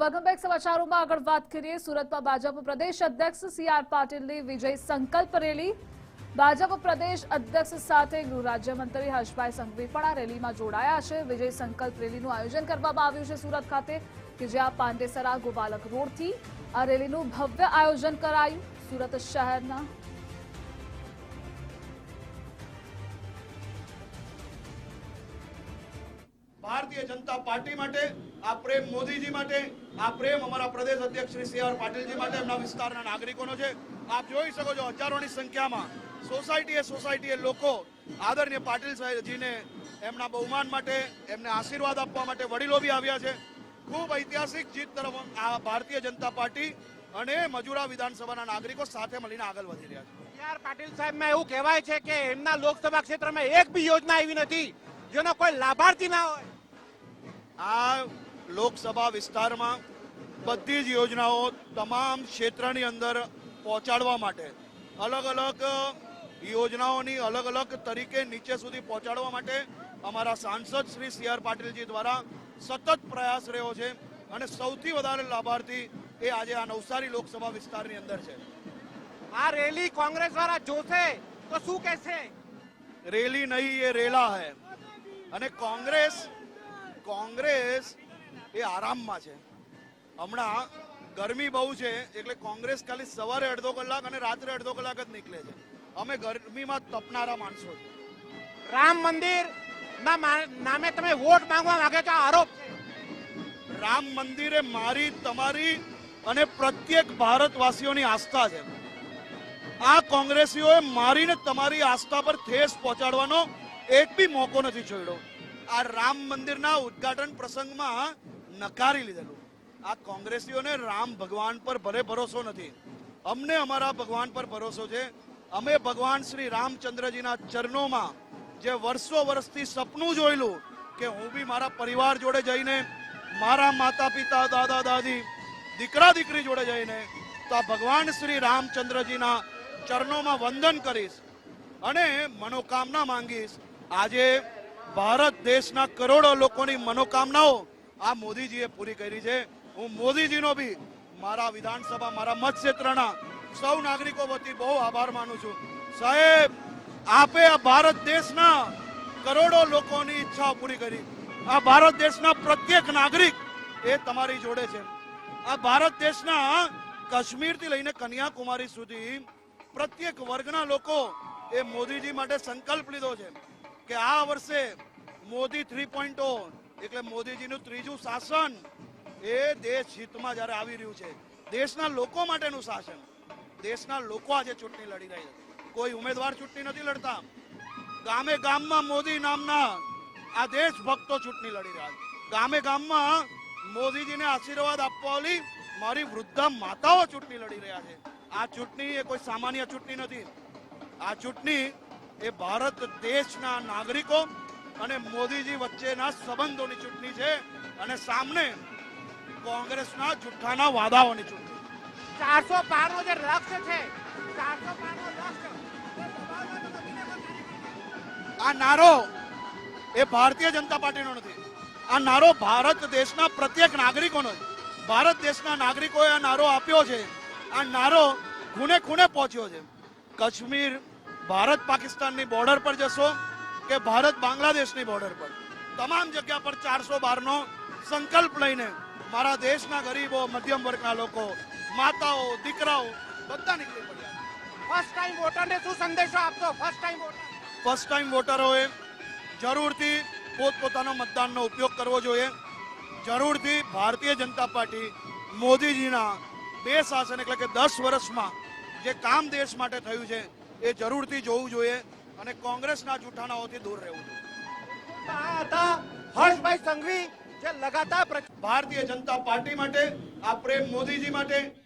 Welcome back સમાચારોમાં આગળ વાત કરીએ. સુરતમાં ભાજપ પ્રદેશ અધ્યક્ષ સી આર પાટીલની વિજય સંકલ્પ રેલી. ભાજપ પ્રદેશ અધ્યક્ષ સાથે ગૃહ રાજ્યમંત્રી હર્ષભાઈ સંઘવી પણ આ રેલીમાં જોડાયા છે. વિજય સંકલ્પ રેલીનું આયોજન કરવામાં આવ્યું છે સુરત ખાતે, કે જ્યાં પાંડેસરા ગોપાલક રોડથી આ રેલીનું ભવ્ય આયોજન કરાયું. સુરત શહેરના ભારતીય જનતા પાર્ટી માટે આ પ્રેમ મોદીજી માટે આ પ્રેમ અમારા પ્રદેશ અધ્યક્ષ શ્રી સી આર પાટીલજી માટે એમના વિસ્તારના નાગરિકોનો છે. આપ જોઈ શકો છો હજારોની સંખ્યામાં સોસાયટીએ સોસાયટીએ લોકો આદરણીય પાટીલ સાહેબજીને એમના બહુમાન માટે એમને આશીર્વાદ આપવા માટે વડીલો બી આવ્યા છે. ખૂબ ઐતિહાસિક જીત તરફ આ ભારતીય જનતા પાર્ટી અને મજુરા વિધાનસભાના નાગરિકો સાથે મળીને આગળ વધી રહ્યા છે. સી પાટીલ સાહેબમાં એવું કહેવાય છે કે એમના લોકસભા ક્ષેત્રમાં એક બી યોજના એવી નથી જેનો કોઈ લાભાર્થી ના હોય. આ લોકસભા વિસ્તારમાં બધી જ યોજનાઓ તમામ ક્ષેત્રની અંદર પહોંચાડવા માટે અલગ અલગ યોજનાઓની અલગ અલગ તરીકે નીચે સુધી પહોંચાડવા માટે અમારા સાંસદ શ્રી સી આર પાટીલજી દ્વારા સતત પ્રયાસ રહ્યો છે અને સૌથી વધારે લાભાર્થી એ આજે આ નવસારી લોકસભા વિસ્તારની અંદર છે. આ રેલી કોંગ્રેસ વાળા જોશે તો શું કહેશે? રેલી નહીં એ રેલા હે. અને કોંગ્રેસ કોંગ્રેસ એ આરામમાં છે. હમણાં ગરમી બહુ છે એટલે કોંગ્રેસ ખાલી સવારે અડધો કલાક અને રાત્રે અડધો કલાક જ નીકળે છે. અમે ગરમીમાં તપનારા માણસો છે. રામ મંદિર ના નામે તમે વોટ માંગવા માંગે છો આરોપ રામ મંદિરે મારી તમારી અને પ્રત્યેક ભારતવાસીઓની આસ્થા છે. આ કોંગ્રેસીઓએ મારીને તમારી આસ્થા પર ઠેસ પહોંચાડવાનો એક બી મોકો નથી છોડ્યો. આ રામ મંદિરના ઉદ્ઘાટન પ્રસંગમાં નકારી લીધેલું. આ કોંગ્રેસીઓને રામ ભગવાન પર ભલે ભરોસો નથી. અમને અમારા ભગવાન પર ભરોસો છે. અમે ભગવાન શ્રી રામચંદ્રજીના ચરણોમાં જે વર્ષો વર્ષથી સપનું જોયેલું કે હું બી મારા પરિવાર જોડે જઈને, મારા માતા પિતા દાદા, દાદી, દીકરા, દીકરી જોડે જઈને તો આ ભગવાન શ્રી રામચંદ્રજીના ચરણોમાં વંદન કરીશ અને મનોકામના માંગીશ. આજે ભારત દેશના કરોડો લોકોની મનોકામનાઓ આ મોદીજીએ પૂરી કરી છે. હું મોદીજીનો બી મારા વિધાનસભા, મારા મતક્ષેત્રના સૌ નાગરિકો વતી બહુ આભાર માનું છું. સાહેબ, આપે આ ભારત દેશના કરોડો લોકોની ઈચ્છાઓ પૂરી કરી. આ ભારત દેશના પ્રત્યેક નાગરિક એ તમારી જોડે છે. આ ભારત દેશના કાશ્મીરથી લઈને કન્યાકુમારી સુધી પ્રત્યેક વર્ગના લોકો એ મોદીજી માટે સંકલ્પ લીધો છે. કે આ વર્ષે મોદી થ્રી પોઈન્ટ એટલે મોદીજીનું ત્રીજું શાસન એ દેશ હિતમાં જ્યારે આવી રહ્યું છે, દેશના લોકો માટેનું શાસન, દેશના લોકો આજે ચૂંટણી લડી રહ્યા છે. કોઈ ઉમેદવાર ચૂંટણી નથી લડતા. ગામે ગામમાં મોદી નામના આ દેશભક્તો ચૂંટણી લડી રહ્યા છે. ગામે ગામમાં મોદીજીને આશીર્વાદ આપવાલી મારી વૃદ્ધા માતાઓ ચૂંટણી લડી રહ્યા છે. આ ચૂંટણી એ કોઈ સામાન્ય ચૂંટણી નથી. આ ચૂંટણી એ ભારત દેશના નાગરિકો અને મોદીજી વચ્ચેના સંબંધોની ચૂંટણી છે અને સામને કોંગ્રેસના જુઠ્ઠાના વાદાઓની ચૂંટણી. ચારસો પાર નો જે લક્ષ્ય છે ચારસો પાર નો લક્ષ્ય આ નારો એ ભારતીય જનતા પાર્ટીનો નથી. આ નારો ભારત દેશના પ્રત્યેક નાગરિકોનો છે. ભારત દેશના નાગરિકોએ આ નારો આપ્યો છે. આ નારો ખૂણે ખૂણે પહોંચ્યો છે. કાશ્મીર ભારત પાકિસ્તાનની બોર્ડર પર જશો કે ભારત બાંગ્લાદેશની બોર્ડર પર? તમામ જગ્યા પર ચારસો બારનો સંકલ્પ લઈને મારા દેશના ગરીબો મધ્યમ વર્ગના લોકો માતાઓ દીકરાઓ બધા નીકળી પડ્યા. ફર્સ્ટ ટાઈમ વોટરને શું સંદેશો આપશો? First time voter first time વોટરોએ જરૂરથી પોતપોતાનો મતદાનનો ઉપયોગ કરવો જોઈએ. જરૂરથી ભારતીય જનતા પાર્ટી મોદીજીના બે શાસન એટલે કે દસ વર્ષમાં જે કામ દેશ માટે થયું છે એ જરૂરથી જોવું જોઈએ અને કોંગ્રેસના જૂઠાણાઓથી દૂર રહેવું જોઈએ. આ હતા હર્ષભાઈ સંઘવી જે લગાતાર ભારતીય જનતા પાર્ટી માટે આ પ્રેમ મોદીજી માટે